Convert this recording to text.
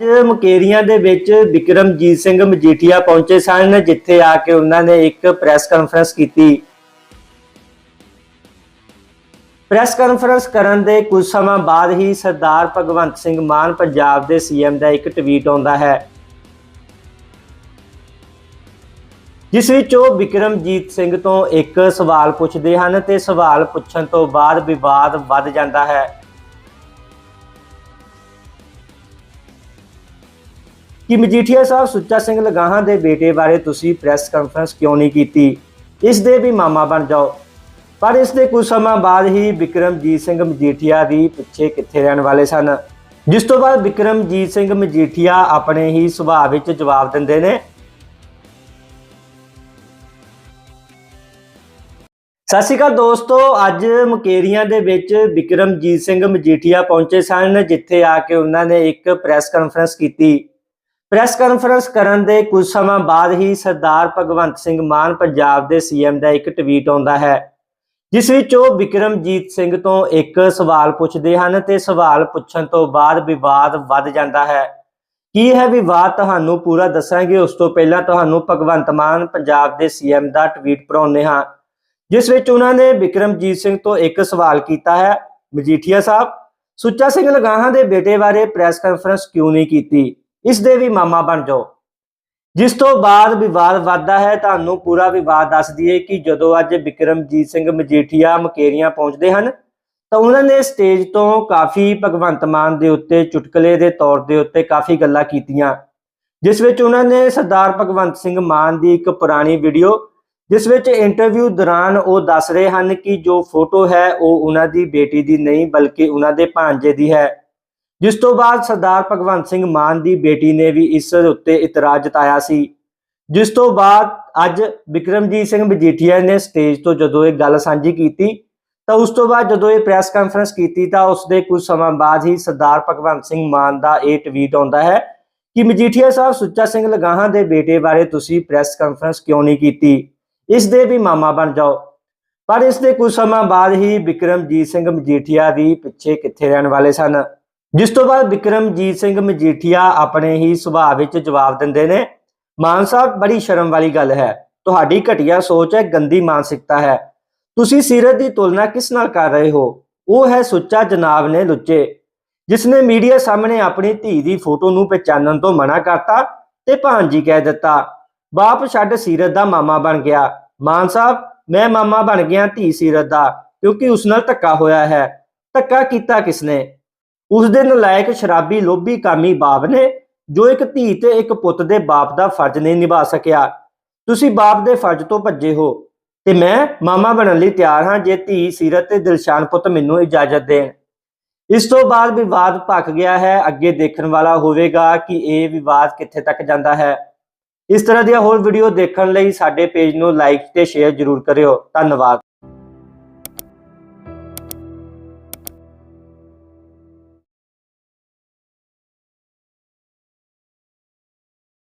ਅੱਜ ਮੁਕੇਰੀਆਂ ਦੇ ਵਿੱਚ ਵਿਕਰਮਜੀਤ ਸਿੰਘ ਮਜੀਠੀਆ ਪਹੁੰਚੇ ਸਨ, ਜਿੱਥੇ ਆ ਕੇ ਉਹਨਾਂ ਨੇ ਇੱਕ ਪ੍ਰੈਸ ਕਾਨਫਰੰਸ ਕੀਤੀ। ਪ੍ਰੈਸ ਕਾਨਫਰੰਸ ਕਰਨ ਦੇ ਕੁਝ ਸਮਾਂ ਬਾਅਦ ਹੀ ਸਰਦਾਰ ਭਗਵੰਤ ਸਿੰਘ ਮਾਨ ਪੰਜਾਬ ਦੇ ਸੀਐਮ ਦਾ ਇੱਕ ਟਵੀਟ ਆਉਂਦਾ ਹੈ। ਜਿਸ ਵਿੱਚ ਉਹ ਵਿਕਰਮਜੀਤ ਸਿੰਘ ਤੋਂ ਇੱਕ ਸਵਾਲ ਪੁੱਛਦੇ ਹਨ ਤੇ ਸਵਾਲ ਪੁੱਛਣ ਤੋਂ ਬਾਅਦ ਵਿਵਾਦ ਵੱਧ ਜਾਂਦਾ ਹੈ। ਕਿ ਮਜੀਠੀਆ ਸਾਹਿਬ ਸੁੱਚਾ ਸਿੰਘ ਲਗਾਹਾਂ ਦੇ ਬੇਟੇ ਬਾਰੇ ਤੁਸੀਂ ਪ੍ਰੈਸ ਕਾਨਫਰੰਸ ਕਿਉਂ ਨਹੀਂ ਕੀਤੀ? ਇਸ ਦੇ ਵੀ ਮਾਮਾ ਬਣ ਜਾਓ। ਪਰ ਇਸ ਦੇ ਕੁਝ ਸਮਾਂ ਬਾਅਦ ਹੀ ਵਿਕਰਮਜੀਤ ਸਿੰਘ ਮਜੀਠੀਆ ਵੀ ਪਿੱਛੇ ਕਿੱਥੇ ਰਹਿਣ ਵਾਲੇ ਸਨ? ਜਿਸ ਤੋਂ ਬਾਅਦ ਵਿਕਰਮਜੀਤ ਸਿੰਘ ਮਜੀਠੀਆ ਆਪਣੇ ਹੀ ਸੁਭਾਅ ਵਿੱਚ ਜਵਾਬ ਦਿੰਦੇ ਨੇ। ਸਤਿ ਸ਼੍ਰੀ ਅਕਾਲ ਦੋਸਤੋ, ਅੱਜ ਮੁਕੇਰੀਆਂ ਦੇ ਵਿੱਚ ਵਿਕਰਮਜੀਤ ਸਿੰਘ ਮਜੀਠੀਆ ਪਹੁੰਚੇ ਸਨ, ਜਿੱਥੇ ਆ ਕੇ ਉਹਨਾਂ ਨੇ ਇੱਕ ਪ੍ਰੈਸ ਕਾਨਫਰੰਸ ਕੀਤੀ। ਪ੍ਰੈਸ ਕਾਨਫਰੰਸ ਕਰਨ ਦੇ ਕੁਝ ਸਮਾਂ ਬਾਅਦ ਹੀ ਸਰਦਾਰ ਭਗਵੰਤ ਸਿੰਘ ਮਾਨ ਪੰਜਾਬ ਦੇ ਸੀਐਮ ਦਾ ਇੱਕ ਟਵੀਟ ਆਉਂਦਾ ਹੈ, ਜਿਸ ਵਿੱਚ ਉਹ ਵਿਕਰਮਜੀਤ ਸਿੰਘ ਤੋਂ ਇੱਕ ਸਵਾਲ ਪੁੱਛਦੇ ਹਨ ਤੇ ਸਵਾਲ ਪੁੱਛਣ ਤੋਂ ਬਾਅਦ ਵਿਵਾਦ ਵੱਧ ਜਾਂਦਾ ਹੈ। ਕੀ ਹੈ ਵਿਵਾਦ ਤੁਹਾਨੂੰ ਪੂਰਾ ਦੱਸਾਂਗੇ? ਉਸ ਤੋਂ ਪਹਿਲਾਂ ਤੁਹਾਨੂੰ ਭਗਵੰਤ ਮਾਨ ਪੰਜਾਬ ਦੇ ਸੀਐਮ ਦਾ ਟਵੀਟ ਪੜਾਉਂਦੇ ਹਾਂ, ਜਿਸ ਵਿੱਚ ਉਹਨਾਂ ਨੇ ਵਿਕਰਮਜੀਤ ਸਿੰਘ ਤੋਂ ਇੱਕ ਸਵਾਲ ਕੀਤਾ ਹੈ। ਮਜੀਠੀਆ ਸਾਹਿਬ, ਸੁੱਚਾ ਸਿੰਘ ਲਗਾਹਾਂ ਦੇ ਬੇਟੇ ਬਾਰੇ ਪ੍ਰੈਸ ਕਾਨਫਰੰਸ ਕਿਉਂ ਨਹੀਂ ਕੀਤੀ? ਇਸ ਦੇ ਵੀ ਮਾਮਾ ਬਣ ਜਾਓ। ਜਿਸ ਤੋਂ ਬਾਅਦ ਵਿਵਾਦ ਵੱਧਦਾ ਹੈ, ਤੁਹਾਨੂੰ ਪੂਰਾ ਵਿਵਾਦ ਦੱਸ ਦਈਏ ਕਿ ਜਦੋਂ ਅੱਜ ਵਿਕਰਮਜੀਤ ਸਿੰਘ ਮਜੀਠੀਆ ਮਕੇਰੀਆਂ ਪਹੁੰਚਦੇ ਹਨ, ਤਾਂ ਉਹਨਾਂ ਨੇ ਸਟੇਜ ਤੋਂ ਕਾਫੀ ਭਗਵੰਤ ਮਾਨ ਦੇ ਉੱਤੇ, ਚੁਟਕਲੇ ਦੇ ਤੌਰ ਦੇ ਉੱਤੇ ਕਾਫੀ ਗੱਲਾਂ ਕੀਤੀਆਂ। ਜਿਸ ਵਿੱਚ ਉਹਨਾਂ ਨੇ ਸਰਦਾਰ ਭਗਵੰਤ ਸਿੰਘ ਮਾਨ ਦੀ ਇੱਕ ਪੁਰਾਣੀ ਵੀਡੀਓ, ਜਿਸ ਵਿੱਚ ਇੰਟਰਵਿਊ ਦੌਰਾਨ ਉਹ ਦੱਸ ਰਹੇ ਹਨ ਕਿ ਜੋ ਫੋਟੋ ਹੈ, ਉਹ ਉਹਨਾਂ ਦੀ ਬੇਟੀ ਦੀ ਨਹੀਂ, ਬਲਕਿ ਉਹਨਾਂ ਦੇ ਭਾਂਜੇ ਦੀ ਹੈ। ਜਿਸ ਤੋਂ ਬਾਅਦ ਸਰਦਾਰ ਭਗਵੰਤ ਸਿੰਘ ਮਾਨ ਦੀ ਬੇਟੀ ਨੇ ਵੀ ਇਸ ਉੱਤੇ ਇਤਰਾਜ਼ ਜਤਾਇਆ ਸੀ। ਜਿਸ ਤੋਂ ਬਾਅਦ ਅੱਜ ਵਿਕਰਮਜੀਤ ਸਿੰਘ ਮਜੀਠੀਆ ਨੇ ਸਟੇਜ ਤੋਂ ਜਦੋਂ ਇਹ ਗੱਲ ਸਾਂਝੀ ਕੀਤੀ, ਤਾਂ ਉਸ ਤੋਂ ਬਾਅਦ ਜਦੋਂ ਇਹ ਪ੍ਰੈਸ ਕਾਨਫਰੰਸ ਕੀਤੀ, ਤਾਂ ਉਸ ਦੇ ਕੁਝ ਸਮਾਂ ਬਾਅਦ ਹੀ ਸਰਦਾਰ ਭਗਵੰਤ ਸਿੰਘ ਮਾਨ ਦਾ ਇਹ ਟਵੀਟ ਆਉਂਦਾ ਹੈ ਕਿ ਮਜੀਠੀਆ ਸਾਹਿਬ, ਸੁੱਚਾ ਸਿੰਘ ਲਗਾਹਾਂ ਦੇ ਬੇਟੇ ਬਾਰੇ ਤੁਸੀਂ ਪ੍ਰੈਸ ਕਾਨਫਰੰਸ ਕਿਉਂ ਨਹੀਂ ਕੀਤੀ? ਇਸ ਦੇ ਵੀ ਮਾਮਾ ਬਣ ਜਾਓ। ਪਰ ਇਸ ਦੇ ਕੁਝ ਸਮਾਂ ਬਾਅਦ ਹੀ ਵਿਕਰਮਜੀਤ ਸਿੰਘ ਮਜੀਠੀਆ ਵੀ ਪਿੱਛੇ ਕਿੱਥੇ ਰਹਿਣ ਵਾਲੇ ਸਨ। ਜਿਸ ਤੋਂ ਬਾਅਦ ਵਿਕਰਮਜੀਤ ਸਿੰਘ ਮਜੀਠੀਆ ਆਪਣੇ ਹੀ ਸੁਭਾਅ ਵਿੱਚ ਜਵਾਬ ਦਿੰਦੇ ਨੇ, ਮਾਨ ਸਾਹਿਬ, ਬੜੀ ਸ਼ਰਮ ਵਾਲੀ ਗੱਲ ਹੈ। ਤੁਹਾਡੀ ਘਟੀਆ ਸੋਚ ਹੈ, ਗੰਦੀ ਮਾਨਸਿਕਤਾ ਹੈ। ਤੁਸੀਂ ਸੀਰਤ ਦੀ ਤੁਲਨਾ ਕਿਸ ਨਾਲ ਕਰ ਰਹੇ ਹੋ? ਉਹ ਹੈ ਸੁੱਚਾ ਜਨਾਬ ਨੇ ਲੁੱਚੇ ਜਿਸ ਨੇ ਮੀਡੀਆ ਸਾਹਮਣੇ ਆਪਣੀ ਧੀ ਦੀ ਫੋਟੋ ਨੂੰ ਪਛਾਣਨ ਤੋਂ ਮਨਾ ਕਰਤਾ ਤੇ ਭਾਂਜੀ ਕਹਿ ਦਿੱਤਾ, ਬਾਪ ਛੱਡ ਸੀਰਤ ਦਾ ਮਾਮਾ ਬਣ ਗਿਆ। ਮਾਨ ਸਾਹਿਬ, ਮੈਂ ਮਾਮਾ ਬਣ ਗਿਆ ਧੀ ਸੀਰਤ ਦਾ, ਕਿਉਂਕਿ ਉਸ ਨਾਲ ਧੱਕਾ ਹੋਇਆ ਹੈ। ਧੱਕਾ ਕੀਤਾ ਕਿਸਨੇ? ਉਸ ਦੇ ਨਲਾਇਕ ਸ਼ਰਾਬੀ ਲੋਭੀ ਕਾਮੀ ਬਾਪ ਨੇ, ਜੋ ਇੱਕ ਧੀ ਤੇ ਇੱਕ ਪੁੱਤ ਦੇ ਬਾਪ ਦਾ ਫਰਜ਼ ਨਹੀਂ ਨਿਭਾ ਸਕਿਆ। ਤੁਸੀਂ ਬਾਪ ਦੇ ਫਰਜ਼ ਤੋਂ ਭੱਜੇ ਹੋ ਤੇ ਮੈਂ ਮਾਮਾ ਬਣਨ ਲਈ ਤਿਆਰ ਹਾਂ ਜੇ ਧੀ ਸੀਰਤ ਤੇ ਦਿਲਸ਼ਾਨ ਪੁੱਤ ਮੈਨੂੰ ਇਜਾਜ਼ਤ ਦੇਣ। ਇਸ ਤੋਂ ਬਾਅਦ ਵਿਵਾਦ ਭਖ ਗਿਆ ਹੈ, ਅੱਗੇ ਦੇਖਣ ਵਾਲਾ ਹੋਵੇਗਾ ਕਿ ਇਹ ਵਿਵਾਦ ਕਿੱਥੇ ਤੱਕ ਜਾਂਦਾ ਹੈ। ਇਸ ਤਰ੍ਹਾਂ ਦੀਆਂ ਹੋਰ ਵੀਡੀਓ ਦੇਖਣ ਲਈ ਸਾਡੇ ਪੇਜ ਨੂੰ ਲਾਈਕ ਤੇ ਸ਼ੇਅਰ ਜ਼ਰੂਰ ਕਰਿਓ। ਧੰਨਵਾਦ।